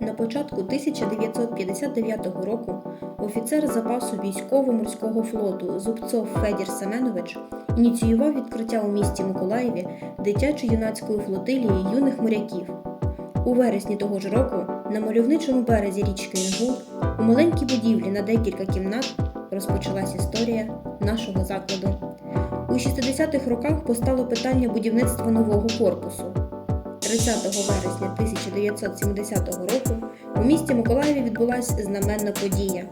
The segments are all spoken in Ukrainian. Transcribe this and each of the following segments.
На початку 1959 року офіцер запасу військово-морського флоту Зубцов Федір Семенович ініціював відкриття у місті Миколаєві дитячо-юнацької флотилії юних моряків. У вересні того ж року на мальовничому березі річки Інгул у маленькій будівлі на декілька кімнат розпочалась історія нашого закладу. У 60-х роках постало питання будівництва нового корпусу. 30 вересня 1970 року у місті Миколаєві відбулася знаменна подія.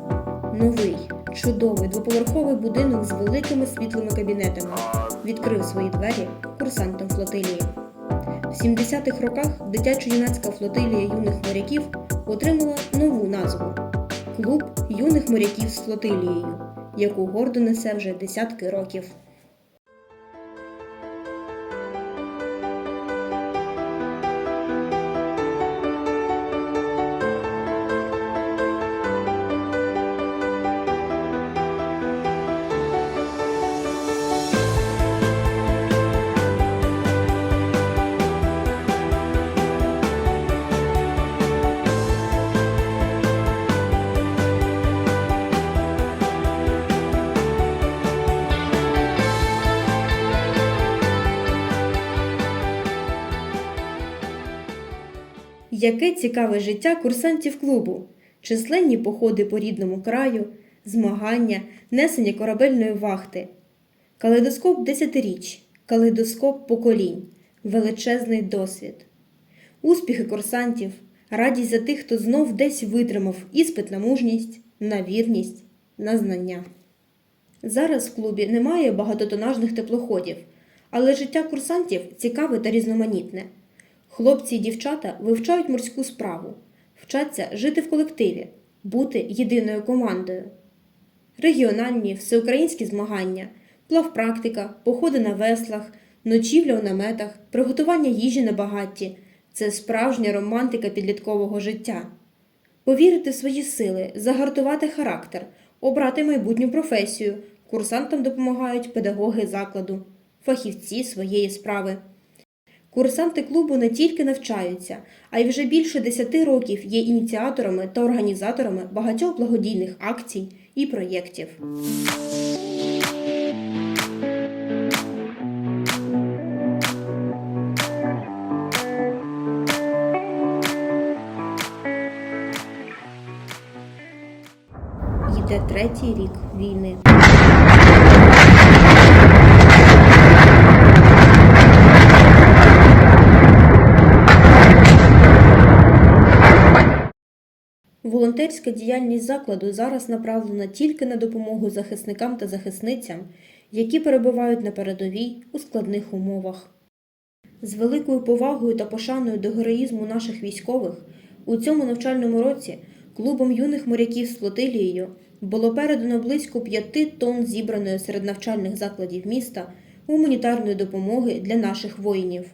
Новий, чудовий двоповерховий будинок з великими світлими кабінетами відкрив свої двері курсантам флотилії. В 70-х роках дитячо-юнацька флотилія юних моряків отримала нову назву Клуб юних моряків з флотилією, яку гордо несе вже десятки років. Яке цікаве життя курсантів клубу, численні походи по рідному краю, змагання, несення корабельної вахти, калейдоскоп десятиріч, калейдоскоп поколінь, величезний досвід, успіхи курсантів, радість за тих, хто знов десь витримав іспит на мужність, на вірність, на знання. Зараз в клубі немає багатотонажних теплоходів, але життя курсантів цікаве та різноманітне. Хлопці і дівчата вивчають морську справу, вчаться жити в колективі, бути єдиною командою. Регіональні, всеукраїнські змагання, плавпрактика, походи на веслах, ночівля у наметах, приготування їжі на багатті це справжня романтика підліткового життя. Повірити в свої сили, загартувати характер, обрати майбутню професію. Курсантам допомагають педагоги закладу, фахівці своєї справи. Курсанти клубу не тільки навчаються, а й вже більше 10 років є ініціаторами та організаторами багатьох благодійних акцій і проєктів. Йде третій рік війни. Волонтерська діяльність закладу зараз направлена тільки на допомогу захисникам та захисницям, які перебувають на передовій у складних умовах. З великою повагою та пошаною до героїзму наших військових у цьому навчальному році клубом юних моряків з флотилією було передано близько 5 тонн зібраної серед навчальних закладів міста гуманітарної допомоги для наших воїнів.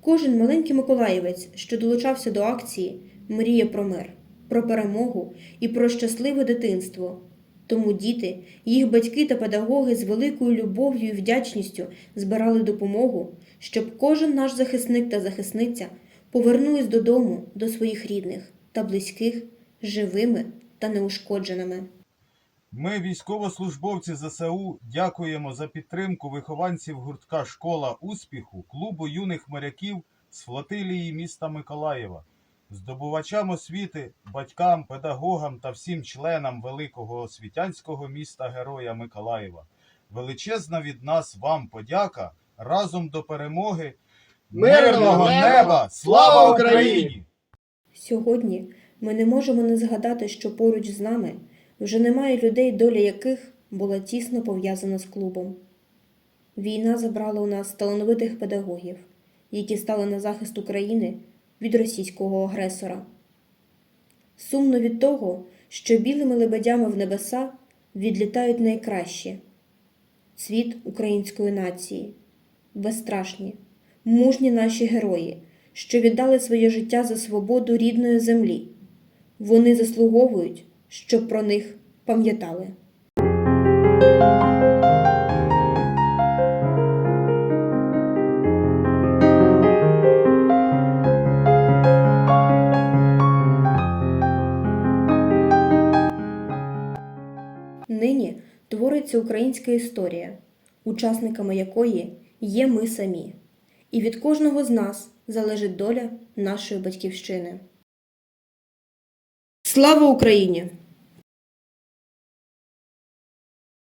Кожен маленький миколаївець, що долучався до акції, мріє про мир, про перемогу і про щасливе дитинство. Тому діти, їх батьки та педагоги з великою любов'ю і вдячністю збирали допомогу, щоб кожен наш захисник та захисниця повернулись додому до своїх рідних та близьких живими та неушкодженими. Ми, військовослужбовці ЗСУ, дякуємо за підтримку вихованців гуртка Школа успіху клубу юних моряків з флотилії міста Миколаєва, здобувачам освіти, батькам, педагогам та всім членам великого освітянського міста Героя Миколаєва. Величезна від нас вам подяка разом до перемоги. Мирного неба! Слава Україні! Сьогодні ми не можемо не згадати, що поруч з нами вже немає людей, доля яких була тісно пов'язана з клубом. Війна забрала у нас талановитих педагогів, які стали на захист України від російського агресора. Сумно від того, що білими лебедями в небеса відлітають найкращі цвіт української нації, безстрашні, мужні наші герої, що віддали своє життя за свободу рідної землі. Вони заслуговують, щоб про них пам'ятали. Твориться українська історія, учасниками якої є ми самі. І від кожного з нас залежить доля нашої батьківщини. Слава Україні!